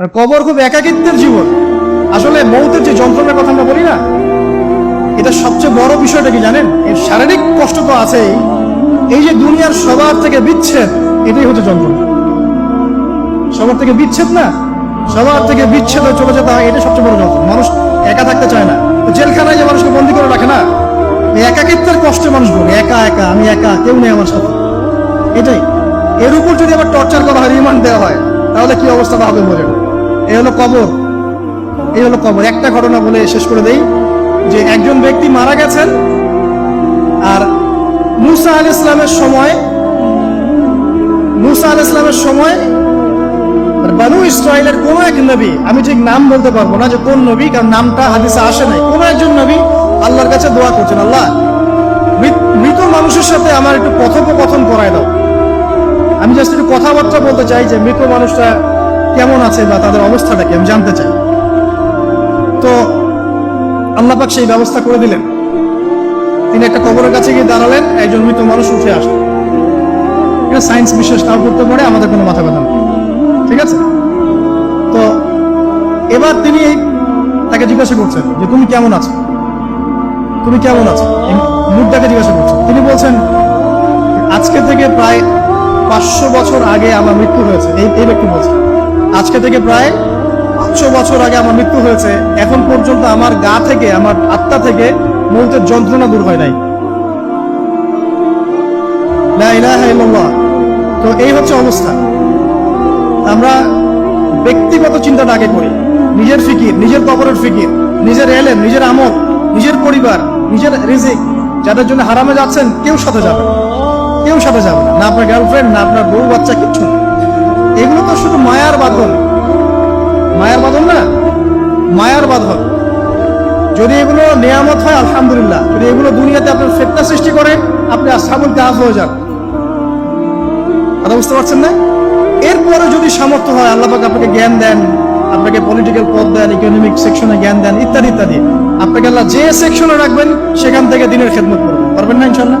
আর কবর খুব একাকিত্বের জীবন। আসলে মৌতের যে যন্ত্রণার কথা আমরা বলি না, এটা সবচেয়ে বড় বিষয়টা কি জানেন? এর শারীরিক কষ্ট তো আছেই। এই যে দুনিয়ার সবার থেকে বিচ্ছেদ, এটাই হচ্ছে যন্ত্রণা। সবার থেকে বিচ্ছেদ না? সবার থেকে বিচ্ছেদ হয়ে চলে যেতে হয় এটা সবচেয়ে বড় যন্ত্রণা। মানুষ একা থাকতে চায় না। জেলখানায় যে মানুষকে বন্দি করে রাখে না একাকিত্বের কষ্টে মানুষ বলে একা একা, আমি একা, কেউ নেই আমার সাথে। এটাই। এর উপর যদি আবার টর্চার করা হয় রিমান্ড দেওয়া হয়, তাহলে কি অবস্থাটা হবে বলেন? এই হলো কবর। এই হলো কবর। একটা ঘটনা বলে শেষ করে দেই, যে একজন ব্যক্তি মারা গেছেন আর মুসা আল ইসলামের সময়, মুসা আল ইসলামের সময় বানু ইসরায়েলের কোন এক নবী, আমি ঠিক নাম বলতে পারব না যে কোন নবী, কারণ নামটা হাদিসে আসে নাই। কোন একজন নবী আল্লাহর কাছে দোয়া করছেন, আল্লাহ মৃত- মানুষের সাথে আমার একটু কথোপকথন করায় দাও। আমি জাস্ট একটু কথাবার্তা বলতে চাই যে মৃত মানুষটা কেমন আছে বা তাদের অবস্থাটা কি, আমি জানতে চাই। তো আল্লাহ পাক সেই ব্যবস্থা করে দিলেন। তিনি একটা কবরের কাছে গিয়ে দাঁড়ালেন, একজন মৃত মানুষ উঠে আসলেন এটা সায়েন্স বিশ্বাস নাও করতে পারে, আমাদের কোনো মাথা ব্যথা নেই। ঠিক আছে? তো এবার তিনি তাকে জিজ্ঞাসা করছেন যে, তুমি কেমন আছো? তুমি কেমন আছো? মুদ্রাকে জিজ্ঞাসা করছেন। তিনি বলছেন, আজকে থেকে প্রায় পাঁচশো বছর আগে আমার মৃত্যু হয়েছে। এই এই ব্যক্তি বলছেন আজকে থেকে প্রায় পাঁচশো বছর আগে আমার মৃত্যু হয়েছে। এখন পর্যন্ত আমার গা থেকে, আমার আত্মা থেকে মৌতের যন্ত্রণা দূর হয় নাই। তো এই হচ্ছে অবস্থা। আমরা ব্যক্তিগত চিন্তাটা আগে করি। নিজের ফিকির, নিজের কবরের ফিকির, নিজের এলেম, নিজের আমল, নিজের পরিবার, নিজের রিজিক, যাদের জন্য হারামে যাচ্ছেন, কেউ সাথে যাবে। কেউ সাথে যাবে না না আপনার গার্লফ্রেন্ড না আপনার বউ, বাচ্চা, কিচ্ছু এগুলো তো শুধু মায়ার বাঁধন। মায়ার বাঁধন না, মায়ার বাঁধন। যদি এগুলো নিয়ামত হয়, আলহামদুলিল্লাহ। যদি এগুলো দুনিয়াতে আপনার ফেতনা সৃষ্টি করে, আপনি আসাবুল কাজ হয়ে যান। কথা বুঝতে পারছেন না? এরপরে যদি সামর্থ্য হয়, আল্লাহ আপনাকে জ্ঞান দেন, আপনাকে পলিটিক্যাল পদ দেন ইকোনমিক সেকশনে জ্ঞান দেন, ইত্যাদি ইত্যাদি। আপনাকে আল্লাহ যে সেকশনে রাখবেন, সেখান থেকে দিনের খেদমত করবেন। পারবেন না ইনশাল্লাহ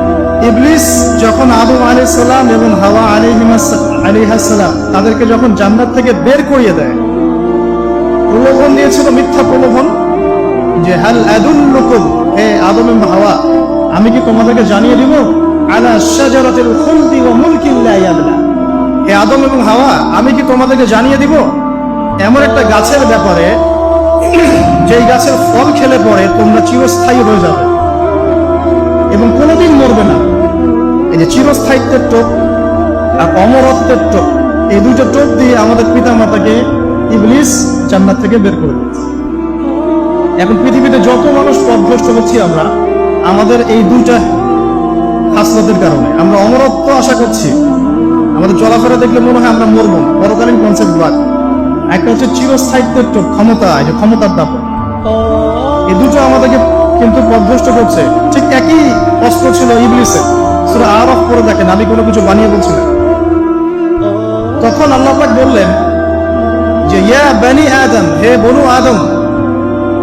ইবলিস যখন আদম আলাইহিস সালাম এবং হাওয়া আলাইহিমাস, আলাইহিস সালাম তাদেরকে যখন জান্নাত থেকে বের করিয়ে দেয়, প্রলোভন দিয়েছিল, মিথ্যা প্রলোভন, যে হাল আদুল্লুকুম, হে আদম হাওয়া, আমি কি তোমাদেরকে জানিয়ে দিব? আলা শাজারাতিল খুলদি ওয়া মুলকিন লা ইয়াবলা। হে আদম এবং হাওয়া, আমি কি তোমাদেরকে জানিয়ে দিব? এমন একটা গাছের ব্যাপারে, যেই গাছের ফল খেলে পরে তোমরা চিরস্থায়ী হয়ে যাবে। চিরস্থায়িত্বের টোপ আর অমরত্বের টোপ। এই দুটো টোপ দিয়ে আমাদের পিতা মাতাকে ইবলিস জান্নাত থেকে বের করে দিয়েছে। এখন পৃথিবীতে যত মানুষ পথভ্রষ্ট হচ্ছি আমরা, আমাদের এই দুইটা হাসরতের কারণে। আমরা অমরত্ব আশা করছি। আমাদের চলাফেরা দেখলে মনে হয় আমরা মরবো না। পরকালীন কনসেপ্ট বাদ। একটা হচ্ছে চিরস্থায়িত্বের টোপ, ক্ষমতা, এই যে ক্ষমতার দাপট এই দুটো আমাদেরকে কিন্তু পথভ্রষ্ট করছে। ঠিক একই অস্ত্র ছিল ইবলিসের। সুরা আরফ করে দেখেন, আমি কোনো কিছু বানিয়ে বলছি না। তখন আল্লাহ পাক বললেন যে, ইয়া বানি আদম, হে বনু আদম,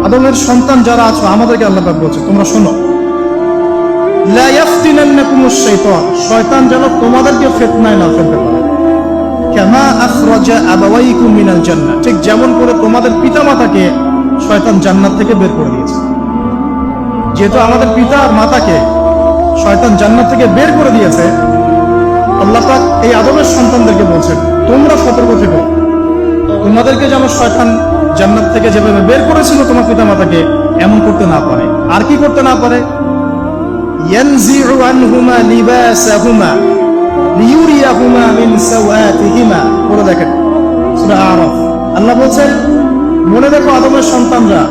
আদমের সন্তান যারা আছো, আমাদেরকে আল্লাহ পাক বলছে, তোমরা শোনো। লা ইয়াফতিনান্নাকুমুশ শাইতান, শয়তান যেন তোমাদেরকে ফিতনায় না ফেলতে পারে। আখরাজা আবাওয়াইকুম মিনাল জান্নাহ, ঠিক যেমন করে তোমাদের পিতামাতাকে শয়তান জান্নাত থেকে বের করে দিয়েছে। যেহেতু আমাদের পিতা আর মাতাকে শয়তান জান্নাত থেকে বের করে দিয়েছে। আল্লাহ পাক এই আদমের সন্তানদেরকে বলছেন, তোমরা সতর্ক থেকো। তোমাদেরকে যেন শয়তান জান্নাত থেকে যেভাবে বের করেছিল তোমার পিতা মাতাকে এমন করতে না পারে। আর কি করতে না পারে? আল্লাহ বলছেন, মনে দেখো আদমের সন্তানরা,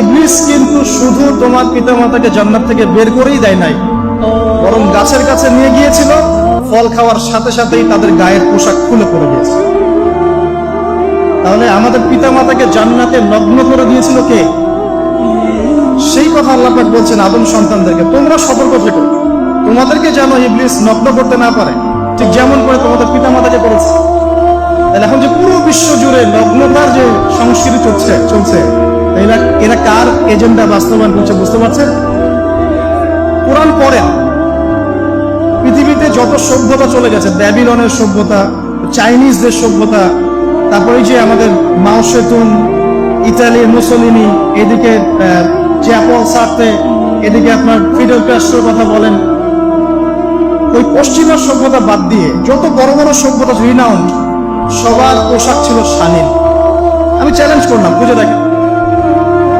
ইবলিস কিন্তু শুধু তোমার পিতামাতাকে জান্নাত থেকে বের করেই দেয় নাই বরং গাছের কাছে নিয়ে গিয়েছিল, ফল খাওয়ার সাথে সাথেই তাদের গায়ের পোশাক খুলে পড়ে গিয়েছে। তাহলে আমাদের পিতা মাতাকে জান্নাতে নগ্ন করে দিয়েছিল কে? সেই কথা আল্লাহ পাক বলছেন আদম সন্তানদেরকে, তোমরা সতর্ক থেকো। তোমাদেরকে যেন ইবলিস নগ্ন করতে না পারে। ঠিক যেমন করে তোমাদের পিতা মাতাকে করেছে তাহলে এখন যে পুরো বিশ্ব জুড়ে নগ্নতার যে সংস্কৃতি চলছে চলছে, এরা এরা কার এজেন্ডা বাস্তবায়ন করছে বুঝতে পারছেন? কোরআন পড়েন পৃথিবীতে যত সভ্যতা চলে গেছে ব্যাবিলনের সভ্যতা চাইনিজদের সভ্যতা তারপরে যে আমাদের মাও সেতুন ইতালি মুসলিনি এদিকে আহ, জ্যাপল সার্তে এদিকে আপনার ফিডেল ক্যাস্ট্রোর কথা বলেন। ওই পশ্চিমা সভ্যতা বাদ দিয়ে যত বড় বড় সভ্যতা রিনাউন সবার পোশাক ছিল শালীন আমি চ্যালেঞ্জ করলাম বুঝে দেখেন।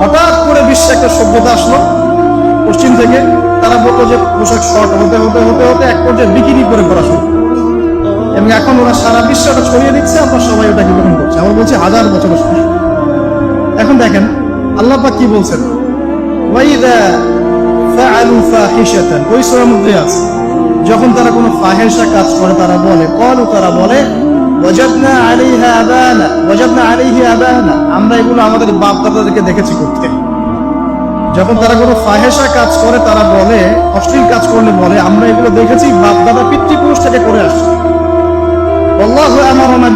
হঠাৎ করে বিশ্বে একটা সভ্যতা আসলো। পশ্চিম থেকে তারা বলতো যে পোশাক শর্ট হতে হতে হতে হতে এক পর্যায়ে বিকিনি করে করা শুরু। এবং এখন ওরা সারা বিশ্বে ওটা ছড়িয়ে দিচ্ছে, আমরা সবাই ওটাকে গ্রহণ করছি। আমরা বলছি হাজার বছর এখন দেখেন, আল্লাহ পাক কি বলছেন? যখন তারা কোনো ফাহিশা কাজ করে, তারা বলে কলু তারা বলে আমরা এগুলো আমাদের বাপ দাদাদেরকে দেখেছি করতে। যখন তারা কোনো ফাহেসা কাজ করে, তারা বলে, অশ্লীল কাজ করলে বলে, আমরা এগুলো দেখেছি, বাপ দাদা পিতৃপুরুষ থেকে করে আল্লাহ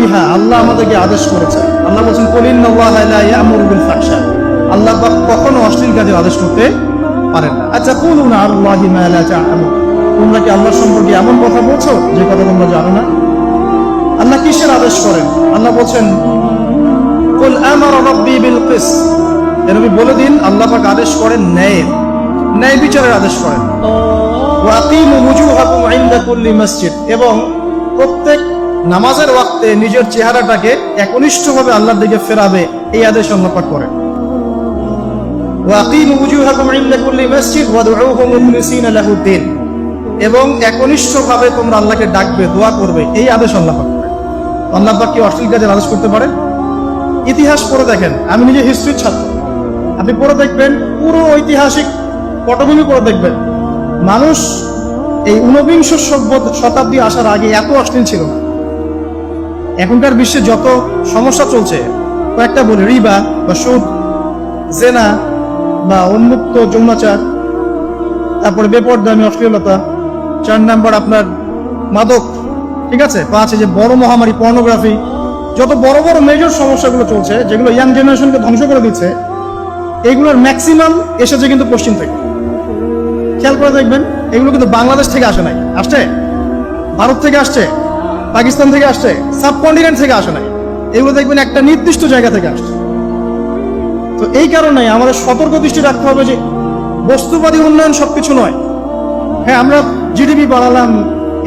বিহা, আল্লাহ আমাদেরকে আদেশ করেছে। আল্লাহ বলছেন কলিন বিল ফাহশা। আল্লাহ কখনো অশ্লীল কাজের আদেশ করতে পারেন না। আচ্ছা কুলুনা আল্লাহি মা লা তোমরা কি আল্লাহ সম্পর্কে এমন কথা বলছো? যে কথা তোমরা জানো না। আল্লাহ আদেশ করেন। আল্লাহ বলছেন, কুল আমারা রাব্বি বিল নবী বলে দিন, আল্লাহ পাক আদেশ করেন ন্যায়ের। ন্যায় বিচারের আদেশ করেন। ওয়াকিমু ইনদা কুল্লি মসজিদ। এবং প্রত্যেক নামাজের ওয়াক্তে নিজের চেহারাটাকে একনিষ্ঠভাবে আল্লাহর দিকে ফেরাবে, এই আদেশ আল্লাহ পাক করেন। ওয়াকিমু ওয়ুজুহাকুম ইনদা কুল্লি মসজিদ ওয়াদউহু মুখলিসিনা লাহু এবং একনিষ্ঠভাবে তোমরা আল্লাহকে ডাকবে, দোয়া করবে, এই আদেশ আল্লাহ পাক আল্লাহ কি অশ্লীল কাজের আদেশ করতে পারে? ইতিহাস পড়ে দেখেন, আমি নিজে হিস্ট্রির ছাত্র। আপনি পড়ে দেখবেন, পুরো ঐতিহাসিক পটভূমি পড়ে দেখবেন। মানুষ এই ঊনবিংশ শতাব্দী আসার আগে এত অশ্লীল ছিল না। এখনকার বিশ্বে যত সমস্যা চলছে, কয়েকটা বলি, রিবা বা সুদ, জেনা বা উন্মুক্ত যৌনাচার, তারপরে বেপরদামি, অশ্লীলতা, চার নাম্বার আপনার মাদক ঠিক আছে? পাঁচ, এই যে বড় মহামারী পর্নোগ্রাফি যত বড় বড় মেজর সমস্যাগুলো চলছে, যেগুলো ইয়াং জেনারেশনকে ধ্বংস করে দিচ্ছে, এগুলোর ম্যাক্সিমাম এসেছে কিন্তু পশ্চিম থেকে। খেয়াল করে দেখবেন, এগুলো কিন্তু বাংলাদেশ থেকে আসে নাই। আসছে? ভারত থেকে আসছে, পাকিস্তান থেকে আসছে সাবকন্টিনেন্ট থেকে আসে নাই। এগুলো দেখবেন একটা নির্দিষ্ট জায়গা থেকে আসছে। তো এই কারণে আমাদের সতর্ক দৃষ্টি রাখতে হবে যে বস্তুবাদী উন্নয়ন সবকিছু নয়। হ্যাঁ আমরা জিডিপি বাড়ালাম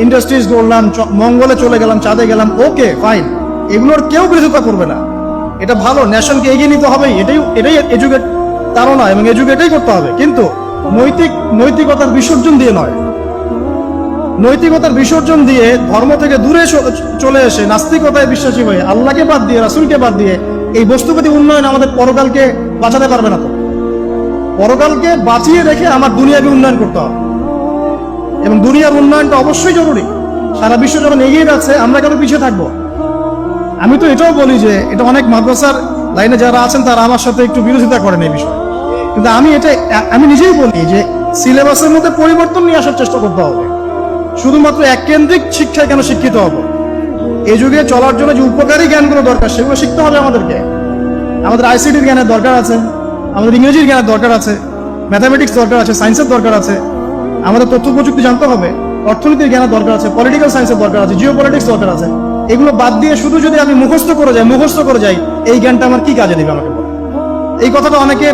ইন্ডাস্ট্রিজ গড়লাম মঙ্গলে চলে গেলাম, চাঁদে গেলাম ওকে ফাইন এগুলোর কেউ বিরোধিতা করবে না। এটা ভালো ন্যাশনকে এগিয়ে নিতে হবে এটাই এটাই এডুকেট নয় এবং এডুকেটেই করতে হবে। কিন্তু নৈতিক, নৈতিকতার বিসর্জন দিয়ে নয়। নৈতিকতার বিসর্জন দিয়ে ধর্ম থেকে দূরে চলে এসে নাস্তিকতায় বিশ্বাসী হয়ে আল্লাহকে বাদ দিয়ে, রাসুলকে বাদ দিয়ে এই বস্তুপতি উন্নয়ন আমাদের পরকালকে বাঁচাতে পারবে না তো। পরকালকে বাঁচিয়ে রেখে আমার দুনিয়াকে উন্নয়ন করতে হবে। এবং দুনিয়ার উন্নয়নটা অবশ্যই জরুরি। সারা বিশ্ব যখন এগিয়ে যাচ্ছে, আমরা কেন পিছিয়ে থাকব? আমি তো এটাও বলি যে, এটা অনেক মাদ্রাসার লাইনে যারা আছেন, তারা আমার সাথে একটু বিরোধিতা করেন এই বিষয়ে। কিন্তু আমি এটা, আমি নিজেই বলি যে, সিলেবাসের মধ্যে পরিবর্তন নিয়ে আসার চেষ্টা করতে হবে। শুধুমাত্র এক কেন্দ্রিক শিক্ষায় কেন শিক্ষিত হব? এই যুগে চলার জন্য যে উপকারী জ্ঞানগুলো দরকার, সেগুলো শিখতে হবে আমাদেরকে। আমাদের আইসিটির জ্ঞানের দরকার আছে, আমাদের ইংরেজির জ্ঞানের দরকার আছে, ম্যাথামেটিক্স দরকার আছে, সায়েন্সের দরকার আছে। আমাদের তথ্য প্রযুক্তি জানতে হবে। অর্থনীতির জ্ঞানের দরকার আছে পলিটিক্যাল সায়েন্সের দরকার আছে জিও পলিটিক্স দরকার আছে। এগুলো বাদ দিয়ে শুধু যদি আমি মুখস্থ করে যাই, মুখস্থ করে যাই, এই জ্ঞানটা আমার কি কাজে দিবে আমাকে এই কথাটা অনেকে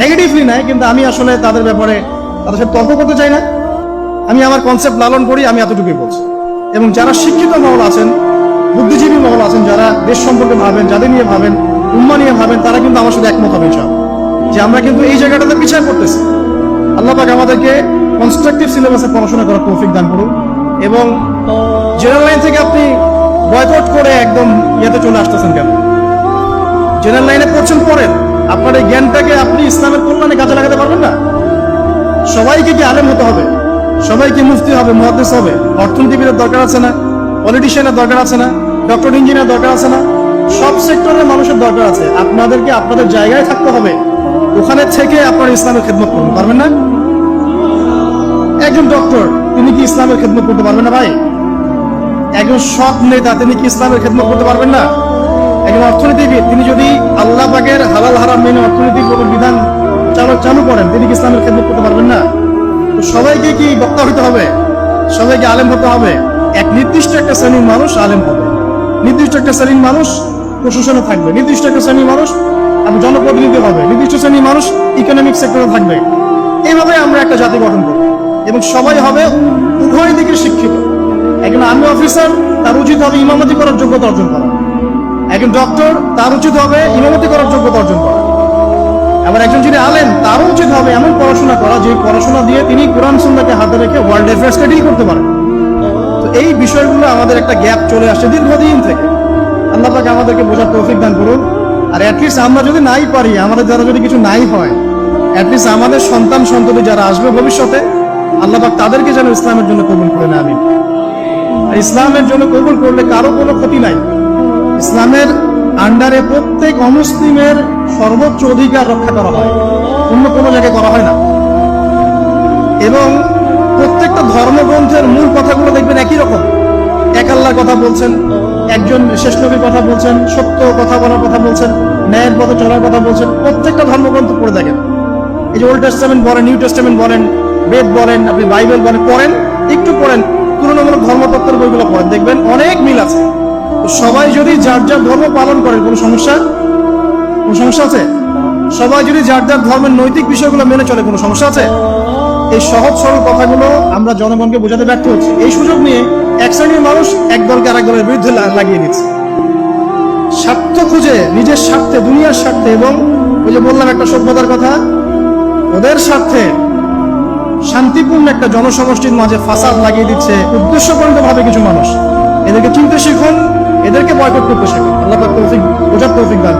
নেগেটিভলি নেয়, কিন্তু আমি আসলে তাদের ব্যাপারে তাদের সাথে তর্ক করতে চাই না। আমি আমার কনসেপ্ট লালন করি, আমি এতটুকুই বলছি। এবং যারা শিক্ষিত মহল আছেন, বুদ্ধিজীবী মহল আছেন, যারা দেশ সম্পর্কে ভাবেন, যাদের নিয়ে ভাবেন, উম্মা নিয়ে ভাবেন, তারা কিন্তু আমার সাথে একমত হবে যে আমরা কিন্তু এই জায়গাটাতে পিছিয়ে পড়তেছি আল্লাহ পাক আমাদেরকে কনস্ট্রাকটিভ সিলেবাসে পড়াশোনা করার তৌফিক দান করুন। এবং জেনারেল লাইন থেকে আপনি বয়কট করে একদম ইয়েতে চলে আসতেছেন কেন? জেনারেল লাইনে পড়ছেন পড়েন আপনার এই জ্ঞানটাকে আপনি ইসলামের কল্যাণে কাজে লাগাতে পারবেন না? সবাইকে কি আলেম হতে হবে? সবাইকে মুফতি হবে মহাদেশ হবে? অর্থনীতিবিদের দরকার আছে না? পলিটিশিয়ানের দরকার আছে না? ডক্টর ইঞ্জিনিয়ার দরকার আছে না? সব সেক্টরের মানুষের দরকার আছে। আপনাদেরকে আপনাদের জায়গায় থাকতে হবে। ওখানে থেকে আপনার ইসলামের খেদমত করুন, পারবেন না? একজন ডক্টর, তিনি কি ইসলামের খেদমত করতে পারবেন না ভাই? একজন সৎ নেতা, তিনি কি ইসলামের খেদমত করতে পারবেন না? একজন অর্থনীতিবিদ, তিনি যদি আল্লাহ পাকের হালাল হারাম মেনে অর্থনৈতিক কোনো বিধান চালু চালু করেন, তিনি কি ইসলামের খেদমত করতে পারবেন না? তো সবাইকে কি বক্তা হতে হবে? সবাইকে আলেম হতে হবে? এক নির্দিষ্ট একটা শ্রেণির মানুষ আলেম হবে। নির্দিষ্ট একটা শ্রেণির মানুষ প্রশাসনে থাকবে। নির্দিষ্ট একটা শ্রেণির মানুষ জনপ্রতিনিধি হবে। নির্দিষ্ট শ্রেণির মানুষ ইকোনমিক সেক্টরে থাকবে। এইভাবে আমরা একটা জাতি গঠন করব। এবং সবাই হবে উভয় দিকে শিক্ষিত। একজন আর্মি অফিসার তার উচিত হবে ইমামতি করার যোগ্যতা অর্জন করা। একজন ডক্টর তার উচিত হবে ইমামতি করার যোগ্যতা অর্জন করা। আবার একজন যিনি আলেম, তারও উচিত হবে এমন পড়াশোনা করা, যে পড়াশোনা দিয়ে তিনি কোরআন সুন্নাকে হাতে রেখে ওয়ার্ল্ড অ্যাফেয়ার্সকে ডিল করতে পারেন। তো এই বিষয়গুলো আমাদের একটা গ্যাপ চলে আসছে দীর্ঘদিন থেকে। আল্লাহ পাক আমাদেরকে বোঝার তৌফিক দান করুন। আর অ্যাটলিস্ট আমরা যদি নাই পারি, আমাদের দ্বারা যদি কিছু নাই হয় অ্যাটলিস্ট আমাদের সন্তান সন্ততি যারা আসবে ভবিষ্যতে আল্লাহ পাক তাদেরকে যেন ইসলামের জন্য কবুল করে না আমি আর ইসলামের জন্য কবুল করলে কারও কোনো ক্ষতি নাই। ইসলামের আন্ডারে প্রত্যেক অমুসলিমের সর্বোচ্চ অধিকার রক্ষা করা হয়। অন্য কোনো জায়গায় করা হয় না। এবং প্রত্যেকটা ধর্মগ্রন্থের মূল কথাগুলো দেখবেন একই রকম। এক আল্লাহর কথা বলছেন, একজন শেষ নবীর কথা বলছেন, সত্য কথা বলার কথা বলছেন, ন্যায়ের পথে চলার কথা বলছেন, প্রত্যেকটা ধর্মগ্রন্থ পড়ে দেখেন। এই যে ওল্ড টেস্টামেন্ট বলেন নিউ টেস্টামেন্ট বলেন বেদ বলেন, আপনি বাইবেল বলেন, পড়েন, একটু পড়েন তুলনামূলক ধর্মতত্ত্বের বইগুলো পড়েন, দেখবেন অনেক মিল আছে। সবাই যদি যার যার ধর্ম পালন করেন, কোনো সমস্যা? কোনো সমস্যা আছে? সবাই যদি যার যার ধর্মের নৈতিক বিষয়গুলো মেনে চলে, কোনো সমস্যা আছে? এই সহজ সরল কথাগুলো আমরা জনগণকে বোঝাতে ব্যর্থ হচ্ছি। এই সুযোগ নিয়ে এক শ্রেণির মানুষ এক দলকে আরেক দলের বিরুদ্ধে লাগিয়ে দিচ্ছে। স্বার্থ খুঁজে, নিজের স্বার্থে, দুনিয়ার স্বার্থে এবং ওই যে বললাম একটা সভ্যতার কথা, ওদের স্বার্থে শান্তিপূর্ণ একটা জনসমষ্টির মাঝে ফাসাদ লাগিয়ে দিচ্ছে উদ্দেশ্যপূর্ণ ভাবে কিছু মানুষ এদেরকে চিনতে শিখুন, এদেরকে বয়কট করতে শিখুন আল্লাহ তৌফিক, ওজার তৌফিক দান।